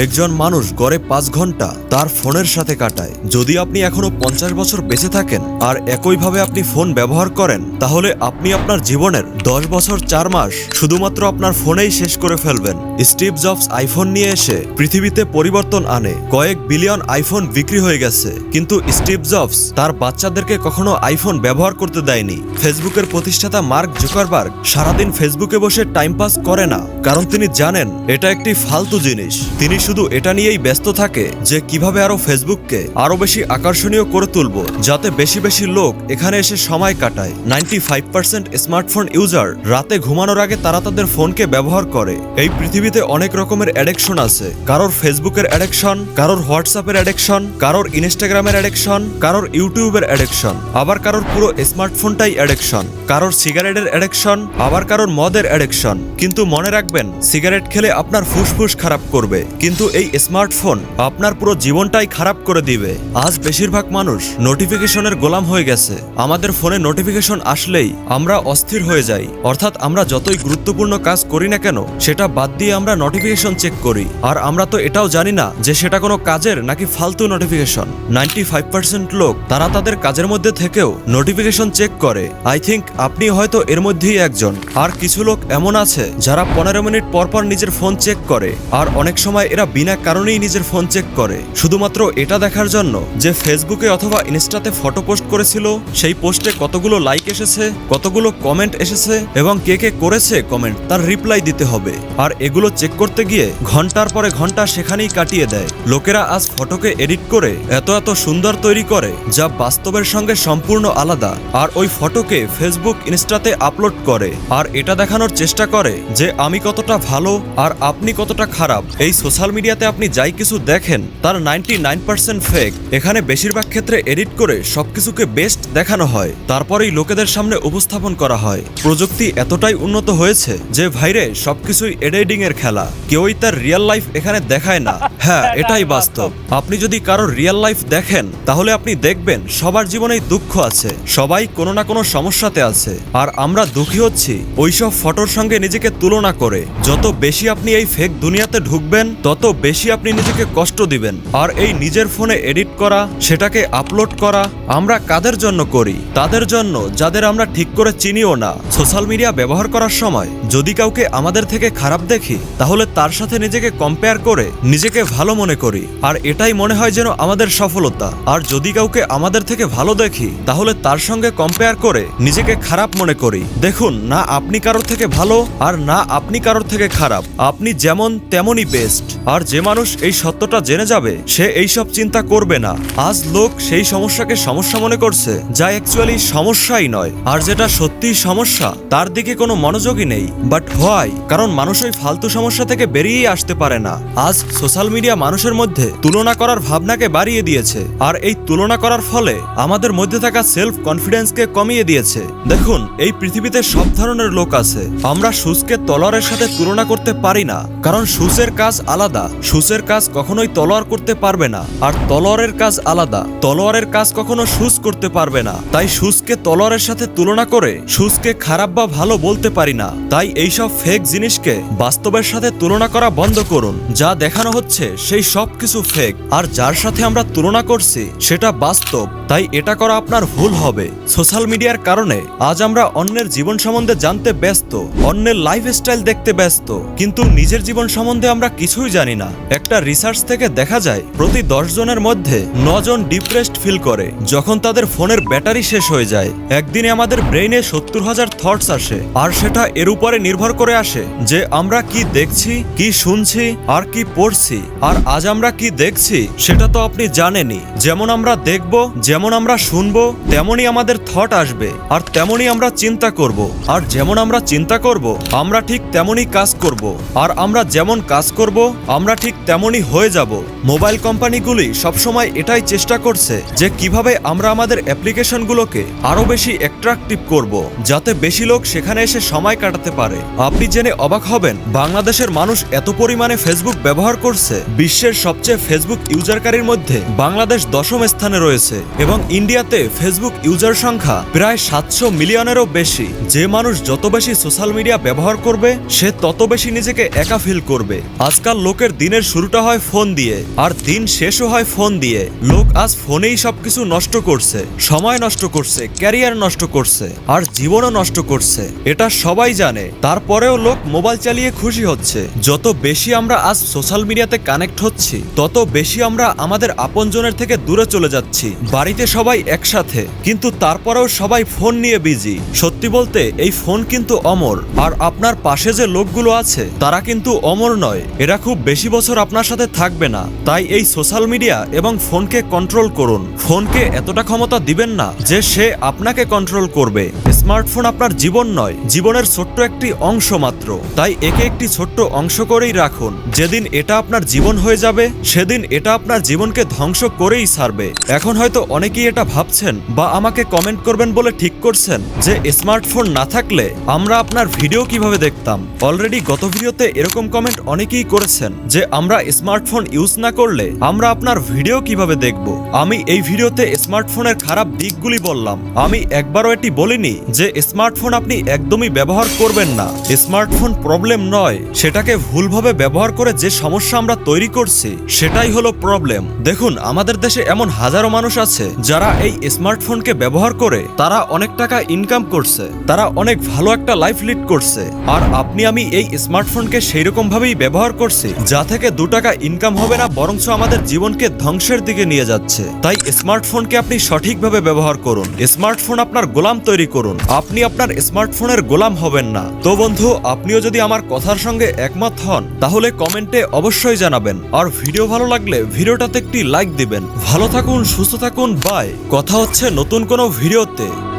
একজন মানুষ গড়ে পাঁচ ঘণ্টা তার ফোনের সাথে কাটায়। যদি আপনি এখনও পঞ্চাশ বছর বেঁচে থাকেন আর একইভাবে আপনি ফোন ব্যবহার করেন, তাহলে আপনি আপনার জীবনের দশ বছর চার মাস শুধুমাত্র আপনার ফোনেই শেষ করে ফেলবেন। স্টিভ জবস আইফোন নিয়ে এসে পৃথিবীতে পরিবর্তন আনে। কয়েক বিলিয়ন আইফোন বিক্রি হয়ে গেছে, কিন্তু স্টিভ জবস তার বাচ্চাদেরকে কখনো আইফোন ব্যবহার করতে দেয়নি। ফেসবুকের প্রতিষ্ঠাতা মার্ক জুকারবার্গ সারাদিন ফেসবুকে বসে টাইম পাস করে না, কারণ তিনি জানেন এটা একটি ফালতু জিনিস। তিনি শুধু এটা নিয়েই ব্যস্ত থাকে যে কীভাবে আরও ফেসবুককে আরও বেশি আকর্ষণীয় করে তুলব, যাতে বেশি বেশি লোক এখানে এসে সময় কাটায়। Ninety five percent smartphone user রাতে ঘুমানোর আগে তারা তাদের ফোনকে ব্যবহার করে। এই পৃথিবীতে অনেক রকমের অ্যাডিকশন আছে। কারোর ফেসবুকের অ্যাডিকশন কারোর হোয়াটসঅ্যাপের অ্যাডিকশন কারোর ইনস্টাগ্রামের অ্যাডিকশন কারোর ইউটিউবের অ্যাডিকশন আবার কারোর পুরো স্মার্টফোনটাই অ্যাডিকশন কারোর সিগারেটের অ্যাডিকশন আবার কারোর মদের অ্যাডিকশন কিন্তু মনে রাখবেন, সিগারেট খেলে আপনার ফুসফুস খারাপ করবে। কিন্তু এই স্মার্টফোন আপনার পুরো জীবনটাই খারাপ করে দিবে। আজ বেশিরভাগ মানুষ নোটিফিকেশনের গোলাম হয়ে গেছে। আমাদের ফোনে নোটিফিকেশন আসলেই আমরা অস্থির হয়ে যাই। অর্থাৎ আমরা যতই গুরুত্বপূর্ণ কাজ করি না কেন, সেটা বাদ দিয়ে আমরা নোটিফিকেশন চেক করি। আর আমরা তো এটাও জানি না যে সেটা কোনো কাজের নাকি ফালতু নোটিফিকেশন। নাইনটি ফাইভ পার্সেন্ট লোক তারা তাদের কাজের মধ্যে থেকেও নোটিফিকেশন চেক করে। আই থিঙ্ক আপনি হয়তো এর মধ্যেই একজন। আর কিছু লোক এমন আছে যারা পনেরো মিনিট পর পর নিজের ফোন চেক করে। আর অনেক সময় এরা বিনা কারণেই নিজের ফোন চেক করে। শুধুমাত্র এটা দেখার জন্য যে ফেসবুকে অথবা ইনস্টাতে ফটো পোস্ট করেছিল, সেই পোস্টে কতগুলো লাইক এসেছে, কতগুলো কমেন্ট এসেছে এবং কে কে করেছে কমেন্ট তার রিপ্লাই দিতে হবে। আর এগুলো চেক করতে গিয়ে ঘণ্টার পরে ঘণ্টা সেখানেই কাটিয়ে দেয়। লোকেরা আজ ফটোকে এডিট করে এত এত সুন্দর তৈরি করে, যা বাস্তবের সঙ্গে সম্পূর্ণ আলাদা। আর ওই ফটোকে ফেসবুক, ইনস্টাতে আপলোড করে। আর এটা দেখানোর চেষ্টা করে যে আমি কতটা ভালো আর আপনি কতটা খারাপ। এই সোশ্যাল মিডিয়াতে আপনি যাই কিছু দেখেন, তার নাইনটি নাইন পার্সেন্ট ফেক এখানে বেশিরভাগ ক্ষেত্রে এডিট করে সবকিছুকে বেস্ট দেখানো হয়। তারপরেই লোকেদের সামনে উপস্থাপন করা হয়। প্রযুক্তি এতটাই উন্নত হয়েছে যে ভাইরে সবকিছুই এডিটিং এর খেলা। কেউই তার রিয়েল লাইফ এখানে দেখায় না। হ্যাঁ এটাই বাস্তব। আপনি যদি কারোর রিয়েল লাইফ দেখেন তাহলে আপনি দেখবেন সবার জীবনেই দুঃখ আছে। সবাই কোনো না কোনো সমস্যাতে আছে। আর আমরা দুঃখী হচ্ছি ওইসব ফটোর সঙ্গে নিজেকে তুলনা করে। যত বেশি আপনি এই ফেক দুনিয়াতে ঢুকবেন তত বেশি আপনি নিজেকে কষ্ট দিবেন। আর এই নিজের ফোনে এডিট করা সেটাকে আপলোড করা আমরা কাদের জন্য করি? তাদের জন্য যাদের আমরা ঠিক করে চিনিও না। সোশ্যাল মিডিয়া ব্যবহার করার সময় যদি কাউকে আমাদের থেকে খারাপ দেখি তাহলে তার সাথে নিজেকে কম্পেয়ার করে নিজেকে ভালো মনে করি। আর এটাই মনে হয় যেন আমাদের সফলতা। আর যদি কাউকে আমাদের থেকে ভালো দেখি, তাহলে তার সঙ্গে কম্পেয়ার করে নিজেকে খারাপ মনে করি। দেখুন, না আপনি কারোর থেকে ভালো, আর না আপনি কারোর থেকে খারাপ। আপনি যেমন, তেমনই বেস্ট আর যে মানুষ এই সত্যটা জেনে যাবে, সে এইসব চিন্তা করবে না। আজ লোক সেই সমস্যাকে সমস্যা মনে করছে, যা অ্যাকচুয়ালি সমস্যাই নয়। আর যেটা সত্যিই সমস্যা, তার দিকে কোনো মনোযোগই নেই। বাট হোয়াই কারণ মানুষ ওই ফালতু সমস্যা থেকে বেরিয়েই আসতে পারে না। আজ সোশ্যাল মিডিয়া মানুষের মধ্যে তুলনা করার ভাবনাকে বাড়িয়ে দিয়েছে। আর এই তুলনা করার ফলে আমাদের মধ্যে থাকা সেলফ কনফিডেন্সকে কমিয়ে দিয়েছে। দেখুন, এই পৃথিবীতে সব ধরনের লোক আছে। আমরা সুসকে তলোয়ারের সাথে তুলনা করতে পারি না। কারণ সুসের কাজ আলাদা। সুসের কাজ কখনোই তলোয়ার করতে পারবে না। আর তলোয়ারের কাজ আলাদা। তলোয়ারের কাজ কখনো সুস করতে পারবে না। তাই সুসকে তলোয়ারের সাথে তুলনা করে সুসকে খারাপ বা ভালো বলতে পারি না। তাই এইসব ফেক জিনিসকে বাস্তবের সাথে তুলনা করা বন্ধ করুন। যা দেখানো হচ্ছে সেই সব কিছু ফেক আর যার সাথে আমরা তুলনা করছি, সেটা বাস্তব। তাই এটা করা আপনার ভুল হবে। সোশ্যাল মিডিয়ার কারণে আজ আমরা অন্যের জীবন সম্বন্ধে জানতে ব্যস্ত, অন্যের লাইফ স্টাইল দেখতে ব্যস্ত। কিন্তু নিজের জীবন সম্বন্ধে আমরা কিছুই জানি না। একটা রিসার্চ থেকে দেখা যায়, প্রতি দশ জনের মধ্যে নজন ডিপ্রেসড ফিল করে, যখন তাদের ফোনের ব্যাটারি শেষ হয়ে যায়। একদিনে আমাদের ব্রেইনে সত্তর হাজার থটস আসে, আর সেটা এর উপরে নির্ভর করে আসে যে আমরা কি দেখছি, কি শুনছি, আর কি পড়ছি। আর আজ আমরা কি দেখছি সেটা তো আপনি জানেনই। যেমন আমরা দেখব, যেমন আমরা শুনব, তেমনই আমাদের থট আসবে, আর তেমনই আমরা চিন্তা করব। আর যেমন আমরা চিন্তা করব, আমরা ঠিক তেমনই কাজ করব। আর আমরা যেমন কাজ করব, আমরা ঠিক তেমনই হয়ে যাব। মোবাইল কোম্পানিগুলি সবসময় এটাই চেষ্টা করছে যে কীভাবে আমরা আমাদের অ্যাপ্লিকেশনগুলোকে আরও বেশি অ্যাট্রাকটিভ করব, যাতে বেশি লোক সেখানে এসে সময় কাটাতে পারে। আপনি জেনে অবাক হবেন, বাংলাদেশের মানুষ এত পরিমাণে ফেসবুক ব্যবহার করছে বিশ্বের সবচেয়ে ফেসবুক ইউজারকারীর মধ্যে বাংলাদেশ দশম স্থানে রয়েছে এবং ইন্ডিয়াতে ফেসবুক ইউজার সংখ্যা প্রায় সাতশো মিলিয়নেরও বেশি। যে মানুষ যত বেশি সোশ্যাল মিডিয়া ব্যবহার করবে, সে তত বেশি নিজেকে একা ফিল করবে। আজকাল লোকের দিনের শুরুটা হয় ফোন দিয়ে, আর দিন শেষও হয় ফোন দিয়ে। লোক আজ ফোনেই সবকিছু নষ্ট করছে, সময় নষ্ট করছে, ক্যারিয়ার নষ্ট করছে, আর জীবনও নষ্ট করছে। এটা সবাই জানে। তারপরেও লোক মোবাইল চালিয়ে খুশি হচ্ছে। যত বেশি আমরা আজ সোশ্যাল মিডিয়াতে কানেক্ট হচ্ছি, তত বেশি আমরা আমাদের আপনজনের থেকে দূরে চলে যাচ্ছি। বাড়িতে সবাই একসাথে, কিন্তু তারপরেও সবাই ফোন নিয়ে বিজি সত্যি বলতে, এই ফোন কিন্তু অমর। আর আপনার পাশে যে লোকগুলো আছে, তারা কিন্তু অমর নয়। এরা খুব বেশি বছর আপনার সাথে থাকবে না। তাই এই সোশ্যাল মিডিয়া এবং ফোনকে কন্ট্রোল করুন। ফোনকে এতটা ক্ষমতা দিবেন না যে সে আপনাকে কন্ট্রোল করবে। স্মার্টফোন আপনার জীবন নয়, জীবনের ছোট্ট একটি অংশ মাত্র। তাই একে একটি ছোট্ট অংশ করেই রাখুন। যেদিন এটা আপনার জীবন হয়ে যাবে, সেদিন এটা আপনার জীবনকে ধ্বংস করেই ছাড়বে এখন হয়তো অনেকেই এটা ভাবছেন বা আমাকে কমেন্ট করবেন বলে ঠিক করছেন যে স্মার্টফোন না থাকলে আমরা আপনার ভিডিও কীভাবে দেখতাম। অলরেডি গত ভিডিওতে এরকম কমেন্ট অনেকেই করেছেন যে আমরা স্মার্টফোন ইউজ না করলে আমরা আপনার ভিডিও কীভাবে দেখব। আমি এই ভিডিওতে স্মার্টফোনের খারাপ দিকগুলি বললাম। আমি একবারও এটি বলিনি যে স্মার্টফোন আপনি একদমই ব্যবহার করবেন না। স্মার্টফোন প্রবলেম নয়, সেটাকে ভুলভাবে ব্যবহার করে যে সমস্যা আমরা তৈরি করছি, সেটাই হলো প্রবলেম। দেখুন, আমাদের দেশে এমন হাজারো মানুষ আছে, যারা এই স্মার্টফোনকে ব্যবহার করে তারা অনেক টাকা ইনকাম করছে, তারা অনেক ভালো একটা লাইফ লিড করছে। আর আপনি, আমি এই স্মার্টফোনকে সেই রকম ভাবেই ব্যবহার করছি, যা থেকে দু টাকা ইনকাম হবে না, বরঞ্চ আমাদের জীবনকে ধ্বংসের দিকে নিয়ে যাচ্ছে। তাই স্মার্টফোনকে আপনি সঠিকভাবে ব্যবহার করুন। স্মার্টফোন আপনার গোলাম তৈরি করুন। আপনি আপনার স্মার্টফোনের গোলাম হবেন না। তো বন্ধু, আপনিও যদি আমার কথার সঙ্গে একমত হন, তাহলে কমেন্টে অবশ্যই জানাবেন। আর ভিডিও ভালো লাগলে ভিডিওটাতে একটি লাইক দিবেন। ভালো থাকুন, সুস্থ থাকুন, বাই। কথা হচ্ছে নতুন কোনো ভিডিওতে।